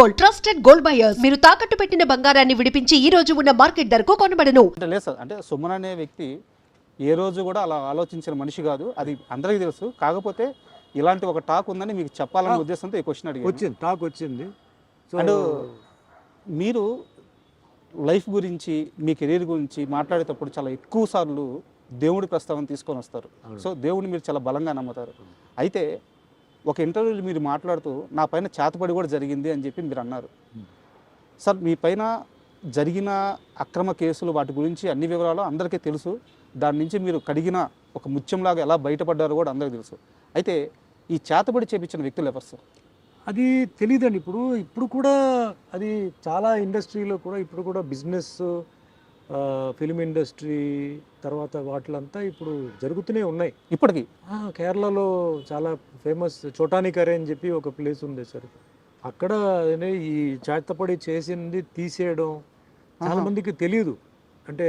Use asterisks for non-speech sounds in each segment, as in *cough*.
Gold trusted gold buyers. మీరు తాకట్టు పెట్టిన బంగారాన్ని విడిపించి ఈ రోజు ఉన్న మార్కెట్ ధరకు కొనబడను. అంటే లేదు సార్ అంటే సుమన్ అనే వ్యక్తి ఏ రోజు కూడా అలా ఆలోచించిన మనిషి కాదు. అది అందరికీ తెలుసు. కాకపోతే ఇలాంటి ఒక టాక్ ఉందని మీకు చెప్పాలనే ఉద్దేశంతో ఈ క్వశ్చన్ అడిగాను. వచ్చింది టాక్ వచ్చింది. సో అండ్ మీరు లైఫ్ గురించి మీ కెరీర్ గురించి మాట్లాడేటప్పుడు చాలా ఎక్కువ సార్లు దేవుడి ప్రస్తావన తీసుకొని వస్తారు. సో దేవుడిని మీరు చాలా బలంగా నమ్ముతారు. అయితే ఒక ఇంటర్వ్యూలో మీరు మాట్లాడుతూ నా పైన చేతపడి కూడా జరిగింది అని చెప్పి మీరు అన్నారు. సార్ మీ పైన జరిగిన అక్రమ కేసులు వాటి గురించి అన్ని వివరాలు అందరికీ తెలుసు. దాని నుంచి మీరు కడిగిన ఒక ముత్యంలాగా ఎలా బయటపడ్డారో కూడా అందరికీ తెలుసు. అయితే ఈ చేతబడి చేపించిన వ్యక్తులు ఎవరు సార్? అది తెలియదండి ఇప్పుడు ఇప్పుడు కూడా అది చాలా ఇండస్ట్రీలో కూడా ఇప్పుడు కూడా బిజినెస్ ఫిలిం ఇండస్ట్రీ తర్వాత వాటిలంతా ఇప్పుడు జరుగుతూనే ఉన్నాయి. ఇప్పటికీ? కేరళలో చాలా ఫేమస్ చోటానికరే అని చెప్పి ఒక ప్లేస్ ఉంది సార్. అక్కడ ఈ చేతపడి చేసింది తీసేయడం చాలా. మందికి తెలియదు అంటే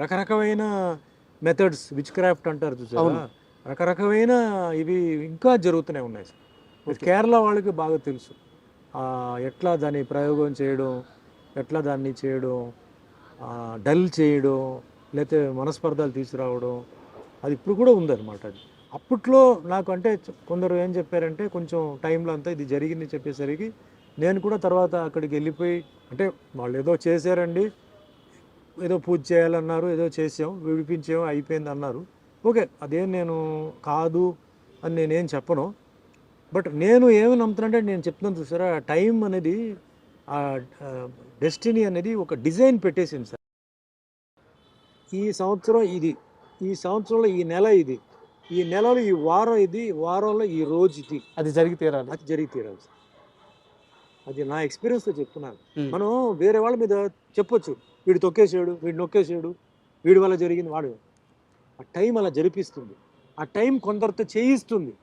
రకరకమైన మెథడ్స్ విచ్ క్రాఫ్ట్ అంటారు చూసారా. రకరకమైన ఇవి ఇంకా జరుగుతూనే ఉన్నాయి సార్. కేరళ వాళ్ళకి బాగా తెలుసు. ఎట్లా దాన్ని ప్రయోగం చేయడం ఎట్లా దాన్ని చేయడం డల్ చేయడం లేకపోతే మనస్పర్ధాలు తీసుకురావడం అది ఇప్పుడు కూడా ఉందన్నమాట అది. అప్పట్లో నాకు అంటే కొందరు ఏం చెప్పారంటే కొంచెం టైంలో అంతా ఇది జరిగింది చెప్పేసరికి నేను కూడా తర్వాత అక్కడికి వెళ్ళిపోయి అంటే వాళ్ళు ఏదో చేశారండి ఏదో పూజ చేయాలన్నారు ఏదో చేసాం విడిపించాం అయిపోయింది అన్నారు. ఓకే అదేం నేను కాదు అని నేనేం చెప్పను. బట్ నేను ఏమి నమ్ముతున్నానంటే నేను చెప్తున్నాను చూసారా టైం అనేది డెస్టినీ అనేది ఒక డిజైన్ పెట్టేసింది సార్. ఈ సంవత్సరం ఇది ఈ సంవత్సరంలో ఈ నెల ఇది ఈ నెలలో ఈ వారం ఇది వారంలో ఈ రోజు ఇది. అది జరిగి తీరాలి. అది జరిగి తీరాలి సార్. అది నా ఎక్స్పీరియన్స్తో చెప్తున్నాను. మనం వేరే వాళ్ళ మీద చెప్పొచ్చు. వీడు తొక్కేసాడు వీడు నొక్కేసాడు వీడి వల్ల జరిగింది వాడు ఆ టైం అలా జరిపిస్తుంది. ఆ టైం కొందరితో చేయిస్తుంది.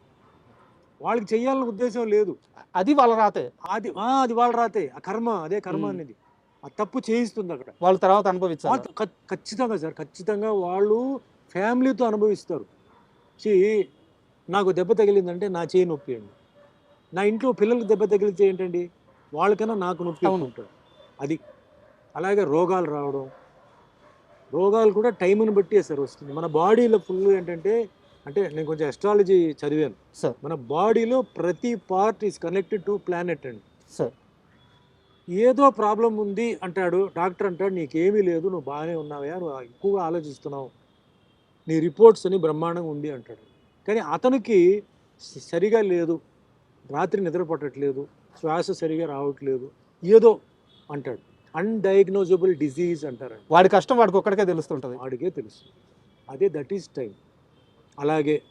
వాళ్ళకి చెయ్యాలన్న ఉద్దేశం లేదు. అది వాళ్ళ రాతే. అది అది వాళ్ళు రాతే. ఆ కర్మ అదే కర్మ. అనేది. ఆ తప్పు చేయిస్తుంది అక్కడ. వాళ్ళ తర్వాత అనుభవించాలి. ఖ- ఖచ్చితంగా సార్ ఖచ్చితంగా వాళ్ళు ఫ్యామిలీతో అనుభవిస్తారు. చి నాకు దెబ్బ తగిలిందంటే నా చేయి నొప్పి అండి నా ఇంట్లో పిల్లలకు దెబ్బ తగిలితే ఏంటండి? వాళ్ళకన్నా నాకు నొప్పి. ఉంటుంది అది. అలాగే రోగాలు రావడం. రోగాలు కూడా టైంని బట్టి సార్ వస్తుంది. మన బాడీలో ఫుల్ ఏంటంటే అంటే నేను కొంచెం ఎస్ట్రాలజీ చదివాను. సార్. మన బాడీలో ప్రతి part is connected to planet అండి. సార్. ఏదో ప్రాబ్లం ఉంది అంటాడు డాక్టర్ అంటాడు నీకేమీ లేదు నువ్వు బాగానే ఉన్నావా నువ్వు ఎక్కువగా ఆలోచిస్తున్నావు నీ రిపోర్ట్స్ అని బ్రహ్మాండంగా ఉంది అంటాడు. కానీ అతనికి సరిగా లేదు రాత్రి నిద్ర పట్టట్లేదు శ్వాస సరిగా రావట్లేదు ఏదో అంటాడు. అన్డయాగ్నోజబుల్ డిజీజ్ అంటారండి. వాడి కష్టం వాడికి ఒక్కడికే తెలుస్తుంటది. వాడికే తెలుసు. అదే దట్ ఈస్ టైం అలాగే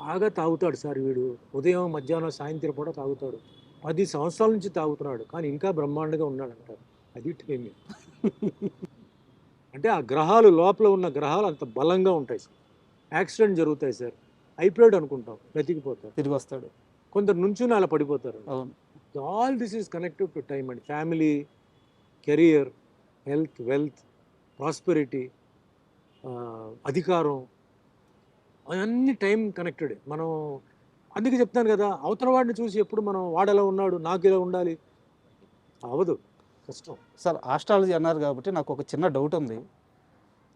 బాగా తాగుతాడు సార్ వీడు. ఉదయం మధ్యాహ్నం సాయంత్రం కూడా తాగుతాడు. పది సంవత్సరాల నుంచి తాగుతున్నాడు. కానీ ఇంకా బ్రహ్మాండంగా ఉన్నాడు అంటారు అది టైమింగ్. అంటే ఆ గ్రహాలు లోపల ఉన్న గ్రహాలు అంత బలంగా ఉంటాయి సార్. యాక్సిడెంట్ జరుగుతాయి సార్. అయిపోయాడు అనుకుంటాం. వెతికిపోతారు తిరిగి వస్తాడు. కొందరు నుంచుని అలా పడిపోతారు. All this is connected to time అండి family career health wealth prosperity అధికారం. అవన్నీ టైం కనెక్టెడ్. మనం అందుకే చెప్తాను కదా అవతల వాడిని చూసి ఎప్పుడు మనం వాడెలా ఉన్నాడు నాకు ఇలా ఉండాలి? అవదు కష్టం. సార్ ఆస్ట్రాలజీ అన్నారు కాబట్టి నాకు ఒక చిన్న డౌట్ ఉంది.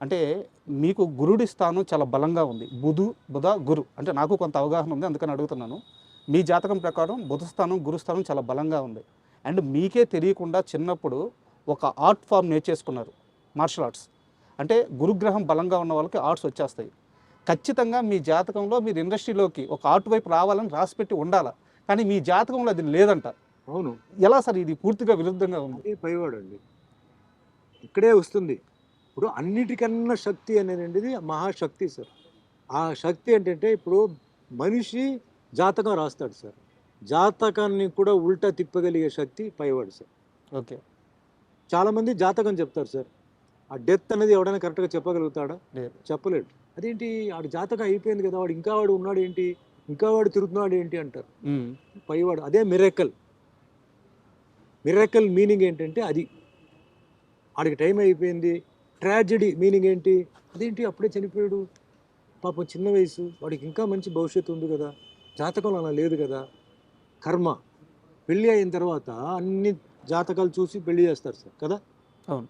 అంటే మీకు గురుడి స్థానం చాలా బలంగా ఉంది. బుధు బుధ గురు. అంటే నాకు కొంత అవగాహన ఉంది అందుకని అడుగుతున్నాను. మీ జాతకం ప్రకారం బుధ స్థానం గురు స్థానం చాలా బలంగా ఉంది. అండ్ మీకే తెలియకుండా చిన్నప్పుడు ఒక ఆర్ట్ ఫామ్ నేర్చేసుకున్నారు మార్షల్ ఆర్ట్స్. అంటే గురుగ్రహం బలంగా ఉన్న వాళ్ళకి ఆర్ట్స్ వచ్చేస్తాయి. ఖచ్చితంగా మీ జాతకంలో మీరు ఇండస్ట్రీలోకి ఒక ఆర్ట్ వైపు రావాలని రాసిపెట్టి ఉండాలి? కానీ మీ జాతకంలో అది లేదంట. అవును. ఎలా సార్ ఇది పూర్తిగా విరుద్ధంగా ఉంది? అదే పైవాడు అండి. ఇక్కడే వస్తుంది. ఇప్పుడు అన్నిటికన్నా శక్తి అనేది మహాశక్తి సార్. ఆ శక్తి ఏంటంటే ఇప్పుడు మనిషి జాతకం రాస్తాడు సార్. జాతకాన్ని కూడా ఉల్టా తిప్పగలిగే శక్తి పైవాడు సార్. ఓకే. చాలామంది జాతకం చెప్తారు సార్. ఆ డెత్ అనేది ఎవడైనా కరెక్ట్గా చెప్పగలుగుతాడా? లేదు. చెప్పలేడు. అదేంటి ఆడు జాతకం అయిపోయింది కదా వాడు ఇంకా వాడు ఉన్నాడు ఏంటి ఇంకా వాడు తిరుగుతున్నాడు ఏంటి అంటారు. పైవాడు అదే మిరకల్ మిరకల్ మీనింగ్ ఏంటంటే అది. ఆడికి టైం అయిపోయింది ట్రాజడీ మీనింగ్ ఏంటి అదేంటి అప్పుడే చనిపోయాడు. పాపం చిన్న వయసు వాడికి ఇంకా మంచి భవిష్యత్తు ఉంది కదా జాతకంలో అలా లేదు కదా. కర్మ. పెళ్ళి అయిన తర్వాత అన్ని జాతకాలు చూసి పెళ్ళి చేస్తారు సార్ కదా? అవును.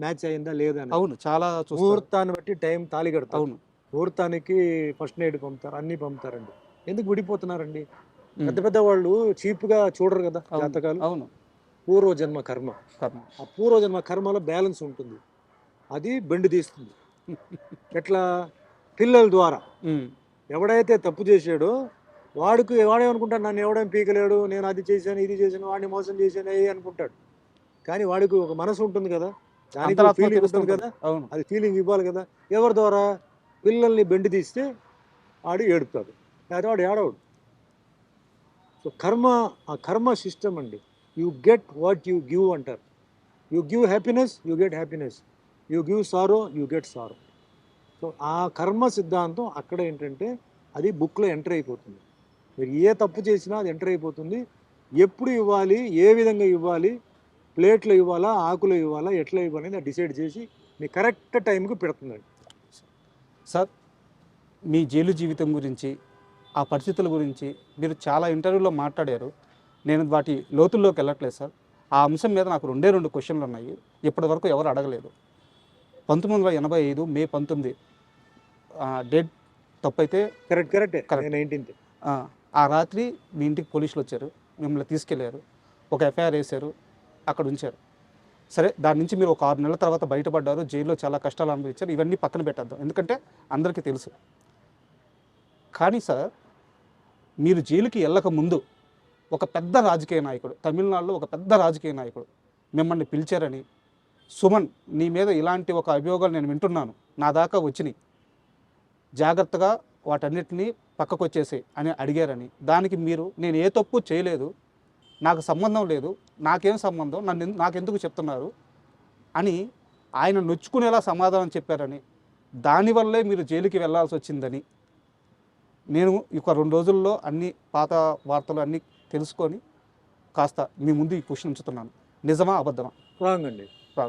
మ్యాచ్ అయిందా లేదా అవును చాలా ముహూర్తాన్ని బట్టి టైం తాళి కడతారు. అవును. ముహూర్తానికి ఫస్ట్ నైట్ పంపుతారు అన్ని పంపుతారండి. ఎందుకు విడిపోతున్నారండి. పెద్ద పెద్ద వాళ్ళు చీప్గా చూడరు కదా. జాతకాలు. అవును. పూర్వ జన్మ కర్మ. కర్మ. ఆ పూర్వ జన్మ కర్మలో బ్యాలెన్స్ ఉంటుంది. అది బెండు తీస్తుంది. *laughs* ఎట్లా? పిల్లల ద్వారా. ఎవడైతే తప్పు చేశాడో వాడికి వాడేమనుకుంటాడు? నన్ను ఎవడేం పీకలేడు నేను అది చేశాను ఇది చేశాను వాడిని మోసం చేశాను ఏ అనుకుంటాడు. కానీ వాడికి ఒక మనసు ఉంటుంది కదా. దానికి. కదా. అవును. అది ఫీలింగ్ ఇవ్వాలి కదా. ఎవరి ద్వారా? పిల్లల్ని బెండి తీస్తే వాడు ఏడుపుతాడు. లేదా వాడు ఏడవడు. సో కర్మ ఆ కర్మ సిస్టమ్ అండి. You get what you give అంటారు. You give happiness you get happiness you give sorrow you get sorrow so ఆ కర్మ సిద్ధాంతం అక్కడ ఏంటంటే అది బుక్లో ఎంటర్ అయిపోతుంది. మీరు ఏ తప్పు చేసినా అది ఎంటర్ అయిపోతుంది. ఎప్పుడు ఇవ్వాలి ఏ విధంగా ఇవ్వాలి ప్లేట్లో ఇవ్వాలా ఆకులో ఇవ్వాలా ఎట్లా ఇవ్వాలి అనేది డిసైడ్ చేసి మీ కరెక్ట్ టైంకి పెడుతుందండి సార్ మీ జైలు జీవితం గురించి ఆ పరిస్థితుల గురించి మీరు చాలా ఇంటర్వ్యూలో మాట్లాడారు. నేను వాటి లోతుల్లోకి వెళ్ళట్లేదు సార్. ఆ అంశం మీద నాకు రెండే రెండు క్వశ్చన్లు ఉన్నాయి. ఇప్పటి వరకు ఎవరు అడగలేదు. పంతొమ్మిది వందల ఎనభై ఐదు మే పంతొమ్మిది డేట్ తప్పైతే కరెక్ట్ కరెక్టే. ఆ, ఆ రాత్రి మీ ఇంటికి పోలీసులు వచ్చారు. మిమ్మల్ని తీసుకెళ్ళారు. ఒక ఎఫ్ఐఆర్ వేశారు. అక్కడ ఉంచారు సరే దాని నుంచి మీరు ఒక ఆరు నెలల తర్వాత బయటపడ్డారు జైల్లో చాలా కష్టాలు అనుభవించారు ఇవన్నీ పక్కన పెట్టేద్దాం. ఎందుకంటే అందరికీ తెలుసు. కానీ సార్ మీరు జైలుకి వెళ్ళక ముందు ఒక పెద్ద రాజకీయ నాయకుడు తమిళనాడులో ఒక పెద్ద రాజకీయ నాయకుడు మిమ్మల్ని పిలిచారని సుమన్ నీ మీద ఇలాంటి ఒక అభియోగాలు నేను వింటున్నాను. నా దాకా వచ్చినాయి. జాగ్రత్తగా వాటన్నిటినీ పక్కకు వచ్చేసి అని అడిగారని. దానికి మీరు నేను ఏ తప్పు చేయలేదు నాకు సంబంధం లేదు నాకేం సంబంధం నన్ను నాకెందుకు చెప్తున్నారు అని ఆయన నొచ్చుకునేలా సమాధానం చెప్పారని దానివల్లే మీరు జైలుకి వెళ్ళాల్సి వచ్చిందని నేను ఒక రెండు రోజుల్లో అన్ని పాత వార్తలు అన్నీ తెలుసుకొని కాస్త మీ ముందు ఈ క్వశ్చన్ ఉంచుతున్నాను. నిజమా అబద్ధమా? రాంగ్. అండి.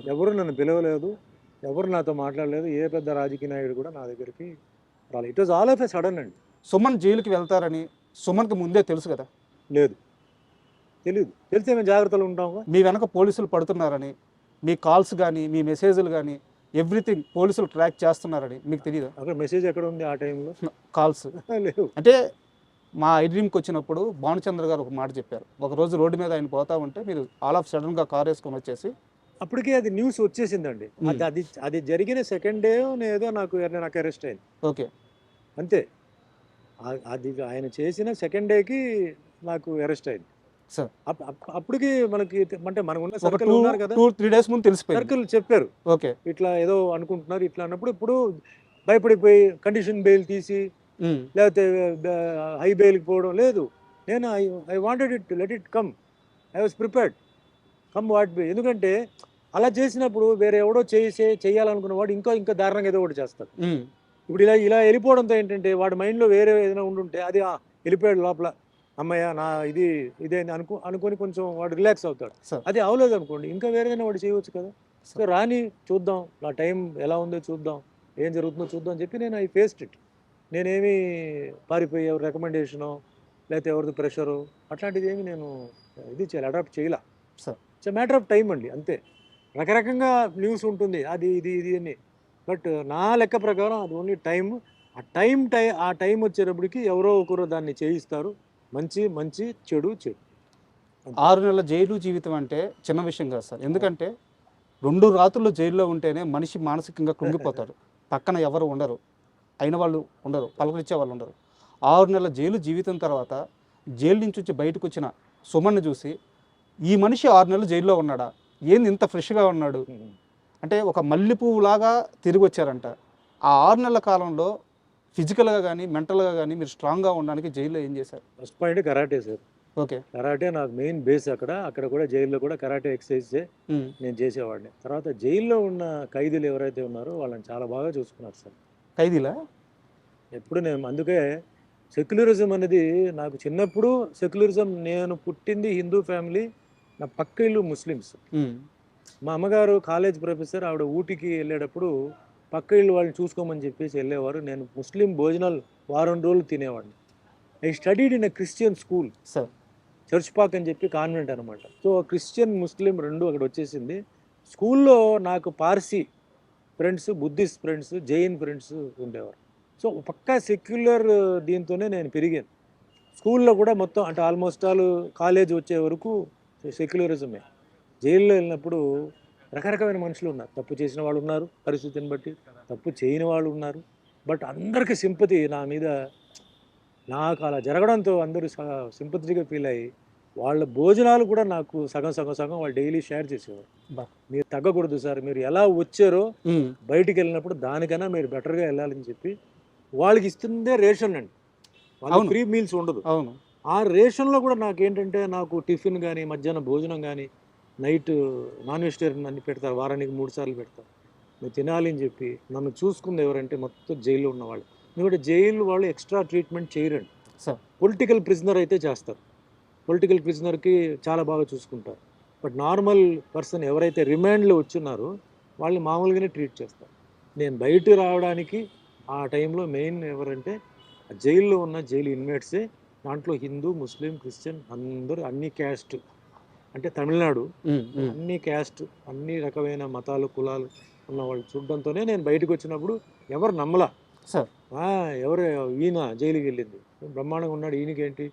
ఎవరు నన్ను పిలవలేదు ఎవరు నాతో మాట్లాడలేదు ఏ పెద్ద రాజకీయ నాయకుడు కూడా నా దగ్గరికి రాలేదు. It was all of a sudden అండి. సుమన్ జైలుకి వెళ్తారని సుమన్కి ముందే తెలుసు కదా? లేదు. తెలియదు తెలిస్తే మేము జాగ్రత్తలు ఉంటాం మీ వెనక పోలీసులు పడుతున్నారని మీ కాల్స్ కానీ మీ మెసేజ్లు కానీ ఎవ్రీథింగ్ పోలీసులు ట్రాక్ చేస్తున్నారని మీకు తెలియదు అక్కడ మెసేజ్ ఎక్కడ ఉంది ఆ టైంలో? కాల్స్. లేవు. అంటే మా ఐడ్రీమ్కి వచ్చినప్పుడు భానుచంద్ర గారు ఒక మాట చెప్పారు. ఒక రోజు రోడ్డు మీద ఆయన పోతా ఉంటే మీరు ఆల్ ఆఫ్ సడన్గా కార్ వేసుకొని వచ్చేసి అప్పటికే అది న్యూస్ వచ్చేసిందండి. అది అది అది జరిగిన సెకండ్ డే ఏదో నాకు నాకు అరెస్ట్ అయింది. ఓకే. అంతే. అది ఆయన చేసిన సెకండ్ డేకి నాకు అరెస్ట్ అయింది. సార్. అప్పటికి మనకి అంటే మనకు ఉన్న సర్కిల్ ఉన్నారు కదా. టూ త్రీ డేస్ ముందు తెలిసిపోయింది. సర్కిల్ చెప్పారు. ఓకే. ఇట్లా ఏదో అనుకుంటున్నారు ఇట్లా అన్నప్పుడు ఇప్పుడు భయపడిపోయి కండిషన్ బెయిల్ తీసి లేకపోతే హై బెయిల్కి పోవడం లేదు. నేను I I wanted it let it come. I was prepared. Come what be. ఎందుకంటే అలా చేసినప్పుడు వేరే ఎవడో చేసే చేయాలనుకున్న వాడు ఇంకా ఇంకా దారుణంగా ఏదో ఒకటి చేస్తాడు. ఉమ్, ఇప్పుడు ఇలా ఇలా వెళ్ళిపోవడంతో ఏంటంటే వాడి మైండ్లో వేరే ఏదైనా ఉండుంటే అది వెళ్ళిపోయాడు లోపల. అమ్మయ్య నా ఇది ఇదే అనుకో అనుకొని కొంచెం వాడు రిలాక్స్ అవుతాడు. అది అవలేదు అనుకోండి ఇంకా వేరేదైనా వాడు చేయవచ్చు కదా. సో. రాని చూద్దాం నా టైం ఎలా ఉందో చూద్దాం ఏం జరుగుతుందో చూద్దాం అని చెప్పి నేను ఐ ఫేస్డ్ ఇట్. నేనేమి పారిపోయి ఎవరి రికమెండేషను లేకపోతే ఎవరిది ప్రెషరు అట్లాంటిది ఏమి నేను ఇది చేయాలి అడాప్ట్ చేయలే. Sir. It's matter of time అండి అంతే. రకరకంగా న్యూస్ ఉంటుంది అది ఇది ఇది అని. బట్ నా లెక్క ప్రకారం అది ఓన్లీ టైం ఆ టైం టై ఆ టైం వచ్చేటప్పటికి ఎవరో ఒకరు దాన్ని చేయిస్తారు. మంచి మంచి చెడు చెడు. ఆరు నెలల జైలు జీవితం అంటే చిన్న విషయం కాదు సార్. ఎందుకంటే రెండు రాత్రులు జైల్లో ఉంటేనే మనిషి మానసికంగా కృంగిపోతారు పక్కన ఎవరు ఉండరు. అయిన వాళ్ళు ఉండరు. పలకరించే వాళ్ళు ఉండరు. ఆరు నెలల జైలు జీవితం తర్వాత జైలు నుంచి వచ్చి బయటకు వచ్చిన సుమన్ను చూసి ఈ మనిషి ఆరు నెలలు జైల్లో ఉన్నాడా? ఏంది ఇంత ఫ్రెష్గా ఉన్నాడు? అంటే ఒక మల్లె పువ్వులాగా తిరిగి వచ్చారంట. ఆ ఆరు నెలల కాలంలో ఫిజికల్గా కానీ మెంటల్గా కానీ మీరు స్ట్రాంగ్గా ఉండడానికి జైల్లో ఏం చేశారు? First point karate sir. Okay. Karate నాకు మెయిన్ బేస్ అక్కడ. అక్కడ కూడా జైల్లో కూడా కరాటే ఎక్సర్సైజ్ నేను చేసేవాడిని. తర్వాత జైల్లో ఉన్న ఖైదీలు ఎవరైతే ఉన్నారో వాళ్ళని చాలా బాగా చూసుకున్నారు సార్. ఖైదీలా? ఎప్పుడు నేను అందుకే సెక్యులరిజం అనేది నాకు చిన్నప్పుడు సెక్యులరిజం నేను పుట్టింది హిందూ ఫ్యామిలీ నా పక్క ఇల్లు ముస్లిమ్స్. మా అమ్మగారు కాలేజ్ ప్రొఫెసర్ ఆవిడ ఊటీకి వెళ్ళేటప్పుడు పక్క ఇల్లు వాళ్ళని చూసుకోమని చెప్పేసి వెళ్ళేవారు. నేను ముస్లిం భోజనాలు వారం రోజులు తినేవాడిని. I studied in a Christian school. Sir church Pak అని చెప్పి కాన్వెంట్ అనమాట సో క్రిస్టియన్ ముస్లిం రెండు అక్కడ వచ్చేసింది. స్కూల్లో నాకు Parsi friends Buddhist friends Jain friends ఉండేవారు. సో పక్కా సెక్యులర్ దీంతోనే నేను పెరిగాను. స్కూల్లో కూడా మొత్తం అంటే ఆల్మోస్ట్ ఆల్ కాలేజ్ వచ్చే వరకు సెక్యులరిజమే. జైల్లో వెళ్ళినప్పుడు రకరకమైన మనుషులు ఉన్నారు. తప్పు చేసిన వాళ్ళు ఉన్నారు పరిస్థితిని బట్టి తప్పు చేయని వాళ్ళు ఉన్నారు. బట్ అందరికీ సింపతి నా మీద నాకు అలా జరగడంతో అందరూ సింపతిగా ఫీల్ అయ్యి వాళ్ళ భోజనాలు కూడా నాకు సగం సగం సగం వాళ్ళు డైలీ షేర్ చేసేవారు. మీరు తగ్గకూడదు సార్ మీరు ఎలా వచ్చారో బయటికి వెళ్ళినప్పుడు దానికన్నా మీరు బెటర్గా వెళ్ళాలని చెప్పి వాళ్ళకి ఇస్తుందే రేషన్ అండి. వాళ్ళకి. ఫ్రీ మీల్స్ ఉండదు. అవును. ఆ రేషన్లో కూడా నాకు ఏంటంటే నాకు టిఫిన్ కానీ మధ్యాహ్నం భోజనం కానీ నైట్ నాన్ వెజిటేరియన్ అన్ని పెడతారు వారానికి మూడు సార్లు పెడతారు మీరు తినాలి అని చెప్పి నన్ను చూసుకుంది ఎవరంటే మొత్తం జైల్లో ఉన్న వాళ్ళు ఎందుకంటే జైలు వాళ్ళు ఎక్స్ట్రా ట్రీట్మెంట్ చేయరండి. సార్. పొలిటికల్ ప్రిజనర్ అయితే చేస్తారు. పొలిటికల్ ప్రిజనర్కి చాలా బాగా చూసుకుంటారు. బట్ నార్మల్ పర్సన్ ఎవరైతే రిమాండ్లో వచ్చున్నారో వాళ్ళని మామూలుగానే ట్రీట్ చేస్తారు. నేను బయట రావడానికి ఆ టైంలో మెయిన్ ఎవరంటే జైల్లో ఉన్న జైలు ఇన్మేట్సే దాంట్లో హిందూ ముస్లిం క్రిస్టియన్ అందరూ అన్ని క్యాస్ట్ అంటే తమిళనాడు. అన్ని క్యాస్ట్ అన్ని రకమైన మతాలు కులాలు ఉన్న వాళ్ళు చూడడంతోనే నేను బయటకు వచ్చినప్పుడు ఎవరు నమ్మలా? సార్. ఎవరు ఈయన జైలుకి వెళ్ళింది. బ్రహ్మాండంగా ఉన్నాడు ఈయనకేంటి?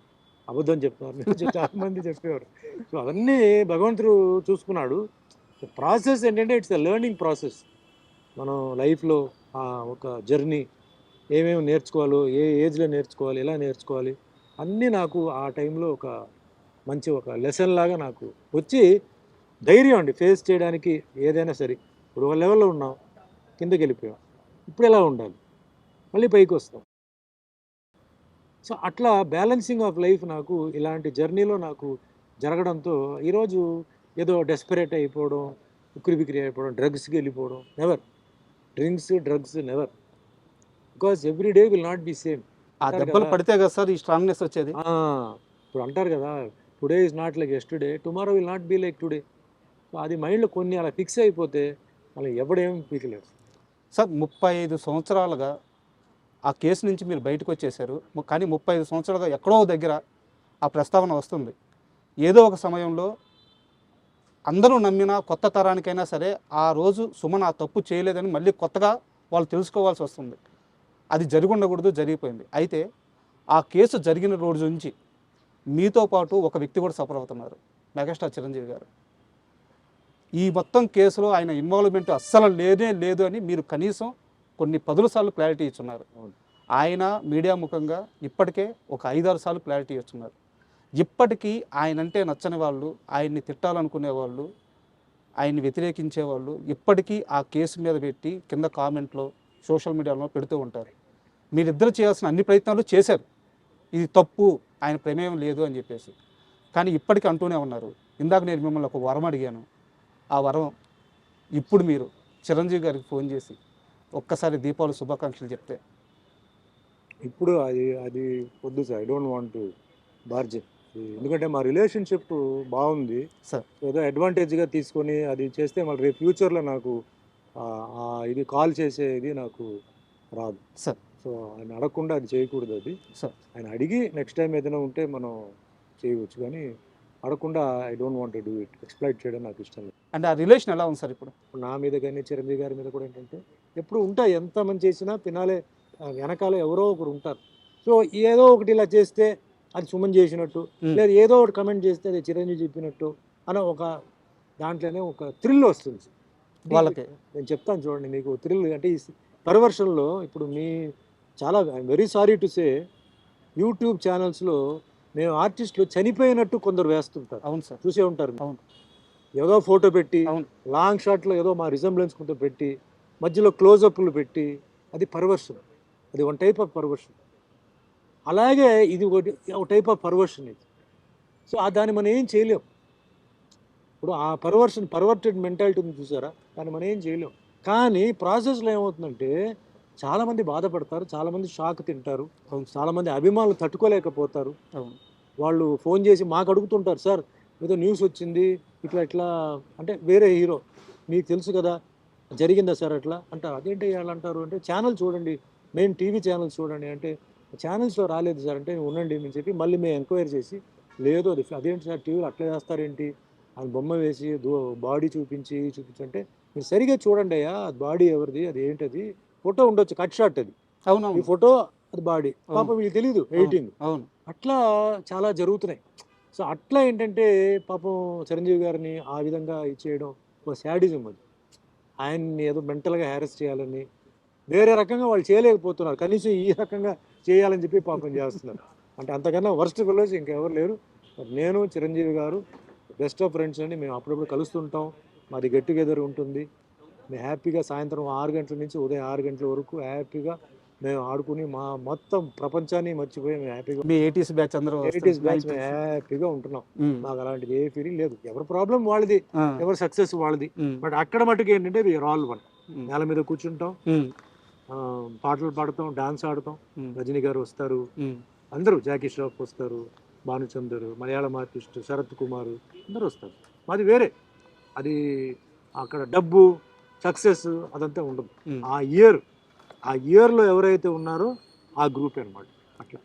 అబద్ధం చెప్తున్నారు. చాలా మంది చెప్పేవారు. సో అవన్నీ భగవంతుడు చూసుకున్నాడు. ప్రాసెస్ ఏంటంటే ఇట్స్ ఎ లెర్నింగ్ ప్రాసెస్ మనం లైఫ్లో ఒక జర్నీ ఏమేమి నేర్చుకోవాలో ఏ ఏజ్లో నేర్చుకోవాలి ఎలా నేర్చుకోవాలి అన్నీ నాకు ఆ టైంలో ఒక మంచి ఒక లెసన్ లాగా నాకు వచ్చి ధైర్యం అండి. ఫేస్ చేయడానికి ఏదైనా సరే. ఇప్పుడు ఒక లెవెల్లో ఉన్నాం. కిందకి వెళ్ళిపోయాం. ఇప్పుడు ఎలా ఉండాలి? మళ్ళీ పైకి వస్తాం. సో అట్లా బ్యాలెన్సింగ్ ఆఫ్ లైఫ్ నాకు ఇలాంటి జర్నీలో నాకు జరగడంతో ఈరోజు ఏదో డెస్పరేట్ అయిపోవడం ఉక్కిరి బిక్కిరి అయిపోవడం డ్రగ్స్కి వెళ్ళిపోవడం never drinks drugs never because every day will not be same ఆ దెబ్బలు. పడితే కదా సార్ ఈ స్ట్రాంగ్నెస్ వచ్చేది? ఇప్పుడు అంటారు కదా today is not like yesterday tomorrow will not be like today so అది మైండ్లో కొన్ని అలా ఫిక్స్ అయిపోతే మళ్ళీ ఎవడేం పీకలేడు సార్ ముప్పై ఐదు సంవత్సరాలుగా ఆ కేసు నుంచి మీరు బయటకు వచ్చేసారు. కానీ ముప్పై ఐదు సంవత్సరాలుగా ఎక్కడో దగ్గర ఆ ప్రస్తావన వస్తుంది. ఏదో ఒక సమయంలో అందరూ నమ్మిన కొత్త తరానికైనా సరే ఆ రోజు సుమన్ ఆ తప్పు చేయలేదని మళ్ళీ కొత్తగా వాళ్ళు తెలుసుకోవాల్సి వస్తుంది. అది జరిగి ఉండకూడదు జరిగిపోయింది. అయితే ఆ కేసు జరిగిన రోజు నుంచి మీతో పాటు ఒక వ్యక్తి కూడా సఫర్ అవుతున్నారు. మెగాస్టార్ చిరంజీవి గారు. ఈ మొత్తం కేసులో ఆయన ఇన్వాల్వ్మెంట్ అస్సలు లేనే లేదు అని మీరు కనీసం కొన్ని పదుల సార్లు క్లారిటీ ఇచ్చున్నారు. ఆయన మీడియా ముఖంగా ఇప్పటికే ఒక ఐదారు సార్లు క్లారిటీ ఇచ్చున్నారు. ఇప్పటికీ ఆయన అంటే నచ్చని వాళ్ళు ఆయన్ని తిట్టాలనుకునే వాళ్ళు ఆయన్ని వ్యతిరేకించే వాళ్ళు ఇప్పటికీ ఆ కేసు మీద పెట్టి కింద కామెంట్లో సోషల్ మీడియాలో పెడుతూ ఉంటారు. మీరిద్దరు చేయాల్సిన అన్ని ప్రయత్నాలు చేశారు. ఇది తప్పు ఆయన ప్రమేయం లేదు అని చెప్పేసి. కానీ ఇప్పటికీ అంటూనే ఉన్నారు. ఇందాక నేను మిమ్మల్ని ఒక వరం అడిగాను. ఆ వరం ఇప్పుడు మీరు చిరంజీవి గారికి ఫోన్ చేసి ఒక్కసారి దీపావళి శుభాకాంక్షలు చెప్తే. ఇప్పుడు అది అది వద్దు sir. I don't want to bargain ఎందుకంటే మా రిలేషన్షిప్ బాగుంది. సార్. ఏదో అడ్వాంటేజ్గా తీసుకొని అది చేస్తే మళ్ళీ రేపు ఫ్యూచర్లో నాకు ఇది కాల్ చేసేది నాకు రాదు. సార్ సో ఆయన అడగకుండా అది చేయకూడదు అది. ఆయన అడిగి నెక్స్ట్ టైం ఏదైనా ఉంటే మనం చేయవచ్చు కానీ అడగకుండా I don't want do it exploit చేయడం నాకు ఇష్టం లేదు. అంటే ఆ రిలేషన్ ఎలా ఉంది సార్ ఇప్పుడు? నా మీద కానీ చిరంజీవి గారి మీద కూడా ఏంటంటే ఎప్పుడు ఉంటాయి ఎంత మంది చేసినా పినాలే ఆ, వెనకాల ఎవరో ఒకరు ఉంటారు. సో ఏదో ఒకటి ఇలా చేస్తే అది సుమన్ చేసినట్టు. లేదా ఏదో ఒకటి కమెంట్ చేస్తే అది చిరంజీవి చెప్పినట్టు అని ఒక దాంట్లోనే ఒక థ్రిల్ వస్తుంది. వాళ్ళకి. నేను చెప్తాను చూడండి మీకు థ్రిల్ అంటే ఈ పర్వర్షన్లో ఇప్పుడు మీ చాలా very sorry to say YouTube ఛానల్స్లో మేము ఆర్టిస్టులు చనిపోయినట్టు కొందరు వేస్తుంటారు. అవును సార్. చూసే ఉంటారు. అవును. ఏదో ఫోటో పెట్టి అవును. లాంగ్ షాట్లో ఏదో మా రిజంబ్లెన్స్ కొంత పెట్టి మధ్యలో క్లోజప్లు పెట్టి అది పర్వర్షన్ అది వన్ టైప్ ఆఫ్ పర్వర్షన్ అలాగే ఇది ఒకటి ఒక టైప్ ఆఫ్ పర్వర్షన్ ఇది. సో ఆ దాన్ని మనం ఏం చేయలేం. ఇప్పుడు ఆ పర్వర్షన్ పర్వర్టెడ్ మెంటాలిటీ ఉంది చూసారా? దాన్ని మనం ఏం చేయలేం. కానీ ప్రాసెస్లో ఏమవుతుందంటే చాలామంది బాధపడతారు చాలామంది షాక్ తింటారు చాలామంది అభిమానులు తట్టుకోలేకపోతారు. వాళ్ళు ఫోన్ చేసి మాకు అడుగుతుంటారు సార్ ఏదో న్యూస్ వచ్చింది ఇట్లా ఇట్లా అంటే వేరే హీరో మీకు తెలుసు కదా జరిగిందా సార్ అట్లా? అంటే అదేంటి వాళ్ళు అంటారు? అంటే ఛానల్ చూడండి మెయిన్ టీవీ ఛానల్స్ చూడండి. అంటే ఛానల్స్లో రాలేదు సార్ అంటే ఉండండి అని చెప్పి మళ్ళీ మేము ఎంక్వైరీ చేసి లేదు అది అదేంటి సార్ టీవీలో అట్లా చేస్తారేంటి? అది బొమ్మ వేసి బాడీ చూపించి చూపించంటే మీరు సరిగా చూడండి అయ్యా అది బాడీ ఎవరిది అది ఏంటది? ఫోటో ఉండొచ్చు కట్ షాట్ అది. ఈ అవునవును ఫోటో అది బాడీ. పాపం వీళ్ళు తెలియదు ఎయిటింగ్ అవును. అట్లా చాలా జరుగుతున్నాయి. సో అట్లా ఏంటంటే పాపం చిరంజీవి గారిని ఆ విధంగా ఇచ్చేయడం ఒక శాడిజం అది. ఆయన్ని ఏదో మెంటల్గా హ్యారెస్ చేయాలని వేరే రకంగా వాళ్ళు చేయలేకపోతున్నారు. కనీసం ఈ రకంగా చేయాలని చెప్పి పాపం చేస్తున్నారు. అంటే అంతకన్నా వర్స్ట్ ఫెలోస్ ఇంకెవరు లేరు. నేను చిరంజీవి గారు బెస్ట్ ఆఫ్ ఫ్రెండ్స్ అండి మేము అప్పుడప్పుడు కలుస్తుంటాం. మాది గెట్ టుగెదర్ ఉంటుంది. మేము హ్యాపీగా సాయంత్రం ఆరు గంటల నుంచి ఉదయం ఆరు గంటల వరకు హ్యాపీగా మేము ఆడుకుని మా మొత్తం ప్రపంచాన్ని మర్చిపోయి మేము హ్యాపీగా మీ ఎయిటీస్ బ్యాచ్ అందరూ ఎయిటీస్ బ్యాచ్ మేము హ్యాపీగా ఉంటున్నాం. మాకు అలాంటిది ఏ ఫీలింగ్ లేదు. ఎవరి ప్రాబ్లం వాళ్ళది ఎవరి సక్సెస్ వాళ్ళది. బట్ అక్కడ మటుకు ఏంటంటే వీఆర్ ఆల్ వన్ నేల మీద కూర్చుంటాం. పాటలు పాడతాం డాన్స్ ఆడతాం. రజనీ గారు వస్తారు. అందరూ జాకీ ష్రాఫ్ వస్తారు భానుచందర్ మలయాళం ఆర్టిస్ట్ శరత్ కుమార్ అందరూ వస్తారు. మాది వేరే. అది అక్కడ డబ్బు సక్సెస్ అదంతా ఉండదు. ఆ ఇయర్ ఆ ఇయర్లో ఎవరైతే ఉన్నారో ఆ గ్రూప్ అన్నమాట. అట్లా.